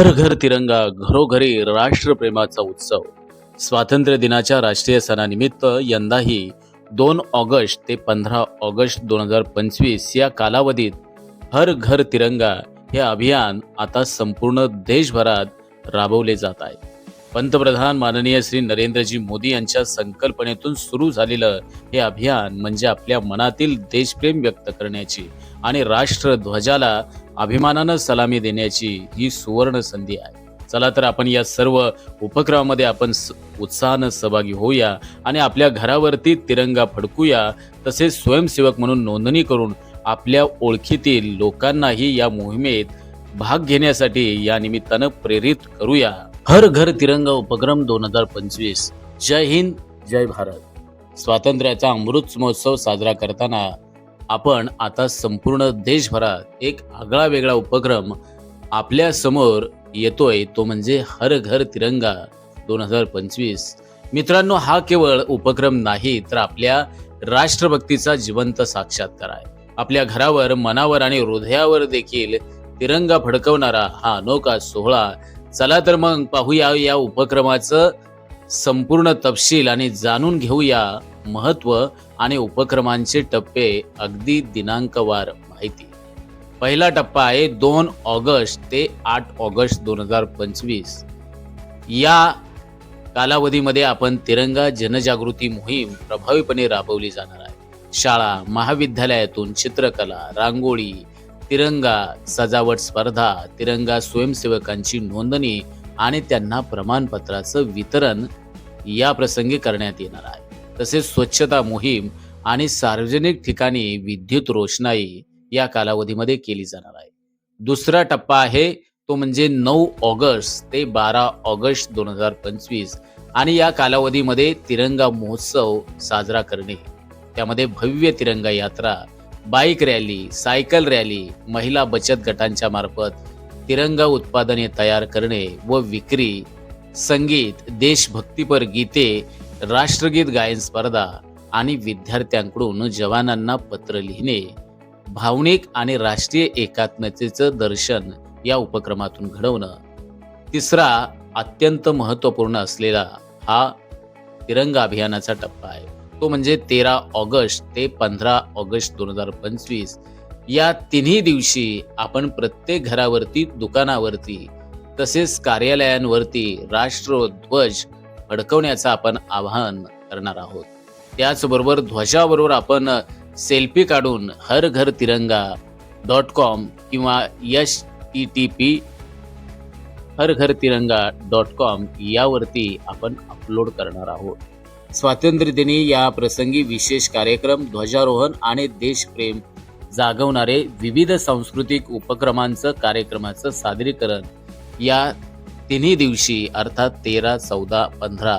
घर घर तिरंगा घरोघरी राष्ट्रप्रेमाचा उत्सव. स्वातंत्र्य दिनाच्या राष्ट्रीय सणानिमित्त यंदाही दोन ऑगस्ट ते पंधरा ऑगस्ट दोन हजार पंचवीस या कालावधीत हर घर तिरंगा हे अभियान आता संपूर्ण देशभरात राबवले जात आहे. पंतप्रधान माननीय श्री नरेंद्रजी मोदी यांच्या संकल्पनेतून सुरू झालेलं हे अभियान म्हणजे आपल्या मनातील देशप्रेम व्यक्त करण्याची आणि राष्ट्रध्वजाला अभिमानानं सलामी देण्याची ही सुवर्ण संधी आहे. चला तर आपण या सर्व उपक्रमामध्ये आपण स- उत्साहानं सहभागी होऊया आणि आपल्या घरावरती तिरंगा फडकूया. तसेच स्वयंसेवक म्हणून नोंदणी करून आपल्या ओळखीतील लोकांनाही या मोहिमेत भाग घेण्यासाठी या निमित्तानं प्रेरित करूया. हर घर तिरंगा उपक्रम दोन हजार पंचवीस. जय हिंद जय भारत. स्वातंत्र्याचा अमृत महोत्सव साजरा करताना आपण आता संपूर्ण देशभरात एक आगळा वेगळा उपक्रम आपल्यासमोर येतोय. तो म्हणजे हर घर तिरंगा दोन हजार पंचवीस. मित्रांनो हा केवळ उपक्रम नाही तर आपल्या राष्ट्रभक्तीचा जिवंत साक्षात्कार आहे. आपल्या घरावर मनावर आणि हृदयावर देखील तिरंगा फडकवणारा हा अनोखा सोहळा चला तर मग पाहूया या उपक्रमाचं संपूर्ण तपशील आणि जाणून घेऊया महत्त्व आणि उपक्रमांचे टप्पे अगदी दिनांकवार माहिती. पहिला टप्पा आहे दोन ऑगस्ट ते आठ ऑगस्ट दोन हजार पंचवीस. या कालावधीमध्ये आपण तिरंगा जनजागृती मोहीम प्रभावीपणे राबवली जाणार आहे. शाळा महाविद्यालयातून चित्रकला रांगोळी तिरंगा सजावट स्पर्धा तिरंगा स्वयंसेवकांची नोंदणी आणि त्यांना प्रमाणपत्राचं वितरण या प्रसंगी करण्यात येणार आहे. तसेच स्वच्छता मोहीम आणि सार्वजनिक ठिकाणी विद्युत रोषणाई या कालावधीमध्ये केली जाणार आहे. दुसरा टप्पा आहे तो म्हणजे नऊ ऑगस्ट ते बारा ऑगस्ट दोन हजार पंचवीस आणि या कालावधीमध्ये तिरंगा महोत्सव साजरा करणे. त्यामध्ये भव्य तिरंगा यात्रा बाईक रॅली सायकल रॅली महिला बचत गटांच्या मार्फत तिरंगा उत्पादने तयार करणे व विक्री संगीत देशभक्तीपर गीते राष्ट्रगीत गायन स्पर्धा आणि विद्यार्थ्यांकडून जवानांना पत्र लिहिणे भावनिक आणि राष्ट्रीय एकात्मतेचं दर्शन या उपक्रमातून घडवणं. तिसरा अत्यंत महत्त्वपूर्ण असलेला हा तिरंगा अभियानाचा टप्पा आहे. तो म्हणजे तेरा ऑगस्ट ते पंधरा ऑगस्ट दोन हजार पंचवीस. या तिन्ही दिवशी आपण प्रत्येक घरावरती दुकानावरती तसेच कार्यालयांवरती राष्ट्रध्वज फडकवण्याचं आपण आवाहन करणार आहोत. त्याचबरोबर ध्वजाबरोबर आपण सेल्फी काढून हर घर तिरंगा डॉट कॉम किंवा यश T T P Har Ghar Tiranga dot com यावरती आपण अपलोड करणार आहोत. स्वातंत्र्य दिनी या प्रसंगी विशेष कार्यक्रम ध्वजारोहण आणि देशप्रेम जागवणारे विविध सांस्कृतिक उपक्रमांचं कार्यक्रमाचं सादरीकरण या तिन्ही दिवशी अर्थात तेरा चौदा पंधरा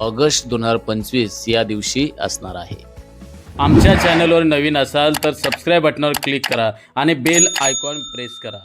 ऑगस्ट दोन हजार पंचवीस या दिवशी असणार आहे. आमच्या चॅनलवर नवीन असाल तर सबस्क्राईब बटनावर क्लिक करा आणि बेल आयकॉन प्रेस करा.